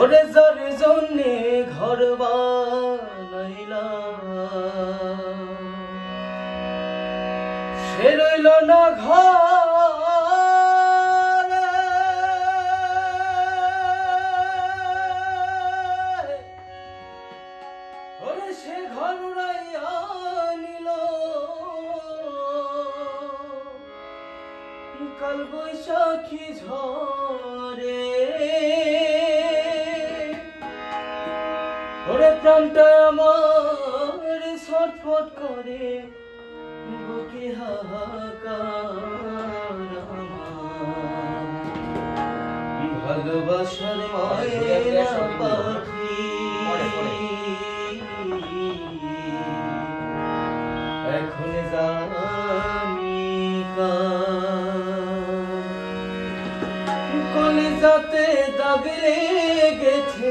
ওরে যার জন্যে ঘর সে রইল না ঘর। ওরে সে ঘর নিল কাল বৈশাখী ঝরে প্রাণটা আমার ছটফট করে। বুকে হাহাকার ভালোবাসার ময়না পাখি। এখন জানি কলিজাতে দাগ লেগেছে।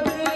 들을